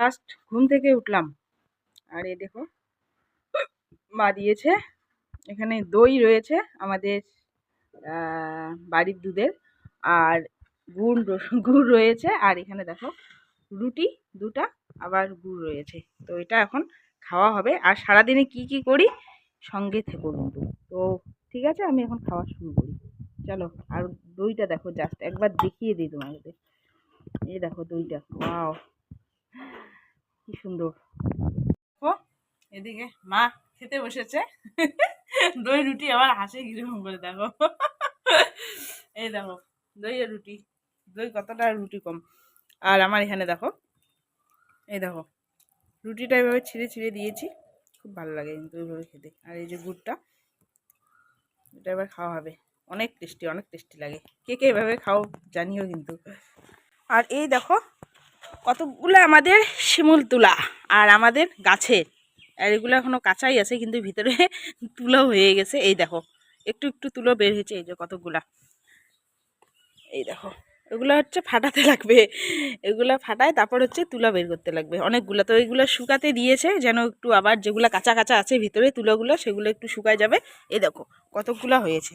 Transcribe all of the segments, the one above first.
Just ঘুম থেকে উঠলাম। আর এ দেখো, মা দিয়েছে, এখানে দই রয়েছে আমাদের বাড়ির দুধের, আর গুড় গুড় রয়েছে, আর এখানে দেখো রুটি দুটা, আবার গুড় রয়েছে। তো এটা এখন খাওয়া হবে। আর সারাদিনে কি কি করি? সঙ্গে থেকো কিন্তু তো ঠিক আছে, আমি এখন খাওয়া শুরু করি। চলো, আর দইটা দেখো জাস্ট একবার দেখিয়ে দিই তোমাদের। এই দেখো দইটা, ওয়াও। কি সুন্দর। ও, এদিকে মা খেতে বসেছে। দই, রুটি, আবার হাসে কীরকম করে দেখো। এই দেখো, দই আর রুটি। দই কতটা রুটি কম। আর আমার এখানে দেখো, এই দেখো, রুটিটা এভাবে ছিঁড়ে ছিঁড়ে দিয়েছি। খুব ভালো লাগে কিন্তু ওইভাবে খেতে। আর এই যে গুড়টা, এটা এবার খাওয়া হবে। অনেক টেস্টি অনেক টেস্টি লাগে। কে কে এভাবে খাও জানিও কিন্তু। আর এই দেখো, কতগুলো আমাদের শিমুল তুলা আর আমাদের গাছের। আর এগুলো এখনও কাঁচাই আছে, কিন্তু ভিতরে তুলো হয়ে গেছে। এই দেখো, একটু একটু তুলো বের হয়েছে, এই যে কতগুলা। এই দেখো, এগুলো হচ্ছে ফাটাতে লাগবে। এগুলো ফাটায় তারপর হচ্ছে তুলা বের করতে লাগবে। অনেকগুলো, তো এইগুলো শুকাতে দিয়েছে, যেন একটু আবার যেগুলো কাঁচা কাঁচা আছে ভিতরে তুলোগুলো, সেগুলো একটু শুকায় যাবে। এই দেখো, কতগুলো হয়েছে।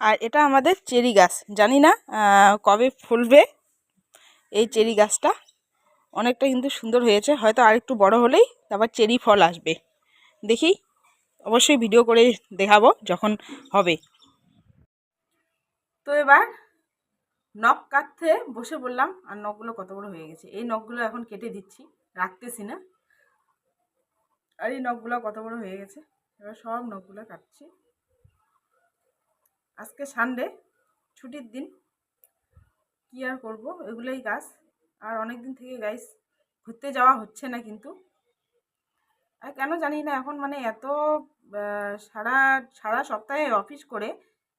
আর এটা আমাদের চেরি গাছ। জানি না কবে ফুলবে এই চেরি গাছটা। অনেকটা কিন্তু সুন্দর হয়েছে। হয়তো আর একটু বড় হলেই তারপর চেরি ফল আসবে। দেখি, অবশ্যই ভিডিও করে দেখাবো যখন হবে। তো এবার নখ কাটতে বসে বললাম আর নখগুলো কত বড় হয়ে গেছে। এই নখগুলো এখন কেটে দিচ্ছি, রাখতেছি না। আর এই নখগুলো কত বড় হয়ে গেছে, এবার সব নখগুলো কাটছি। আজকে সানডে ছুটির দিন। কি আর করব? এগুলোই গাছ। আর অনেক দিন থেকে গাইস ঘুরতে যাওয়া হচ্ছে না কিন্তু। আর কেন জানি না, এখন মানে এত সারা সারা সপ্তাহে অফিস করে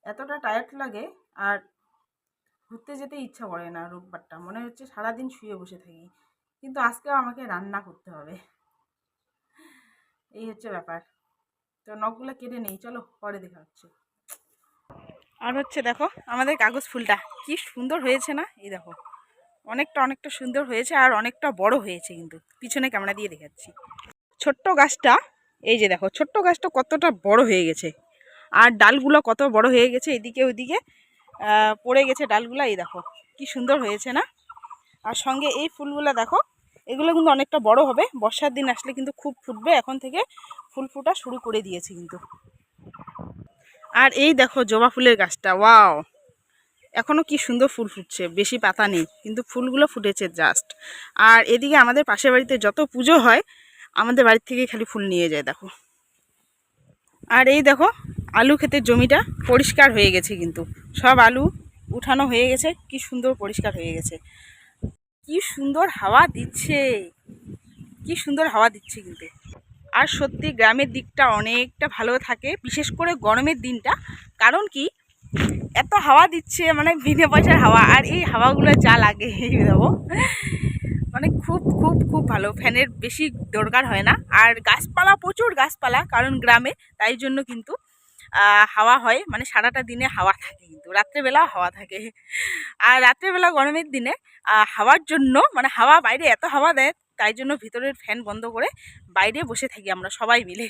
এতটা টায়ার্ড লাগে আর ঘুরতে যেতে ইচ্ছা করে না রোববারটা। মনে হচ্ছে সারাদিন শুয়ে বসে থাকি, কিন্তু আজকেও আমাকে রান্না করতে হবে। এই হচ্ছে ব্যাপার। তো নখগুলো কেটে নেই, চলো পরে দেখা হচ্ছে। আর হচ্ছে দেখো, আমাদের কাগজ ফুলটা, কি সুন্দর হয়েছে না? এই দেখো। অনেকটা অনেকটা সুন্দর হয়েছে আর অনেকটা বড় হয়েছে কিন্তু। পিছনে ক্যামেরা দিয়ে দেখাচ্ছি। ছোট্ট গাছটা, এই যে দেখো, ছোট্ট গাছটা কতটা বড় হয়ে গেছে। আর ডালগুলো কত বড় হয়ে গেছে এদিকে ওইদিকে পড়ে গেছে ডালগুলো, এই দেখো, কি সুন্দর হয়েছে না? আর সঙ্গে এই ফুলগুলো দেখো, এগুলো কিন্তু অনেকটা বড় হবে। বর্ষার দিন আসলে কিন্তু খুব ফুটবে, এখন থেকে ফুল ফোটা শুরু করে দিয়েছে কিন্তু। আর এই দেখো জবা ফুলের গাছটা, ওয়াও! এখনও কি সুন্দর ফুল ফুটছে, বেশি পাতা নেই, কিন্তু ফুলগুলো ফুটেছে জাস্ট আর এদিকে আমাদের পাশের বাড়িতে যত পুজো হয়, আমাদের বাড়ির থেকে খালি ফুল নিয়ে যায়, দেখো। আর এই দেখো, আলু ক্ষেতের জমিটা পরিষ্কার হয়ে গেছে কিন্তু। সব আলু উঠানো হয়ে গেছে, কি সুন্দর পরিষ্কার হয়ে গেছে। কি সুন্দর হাওয়া দিচ্ছে, কি সুন্দর হাওয়া দিচ্ছে কিন্তু। আর সত্যি গ্রামের দিকটা অনেকটা ভালো থাকে, বিশেষ করে গরমের দিনটা। কারণ কি এত হাওয়া দিচ্ছে মানে বিনা পয়সার হাওয়া, আর এই হাওয়াগুলো যা লাগে দেবো মানে খুব খুব খুব ভালো। ফ্যানের বেশি দরকার হয় না। আর গাছপালা, প্রচুর গাছপালা, কারণ গ্রামে, তাই জন্য কিন্তু হাওয়া হয়। মানে সারাটা দিনে হাওয়া থাকে কিন্তু রাত্রেবেলা হাওয়া থাকে। আর রাত্রেবেলা গরমের দিনে হাওয়ার জন্য মানে হাওয়া বাইরে এত হাওয়া দেয়, তাই জন্য ভিতরের ফ্যান বন্ধ করে বাইরে বসে থাকি আমরা সবাই মিলে।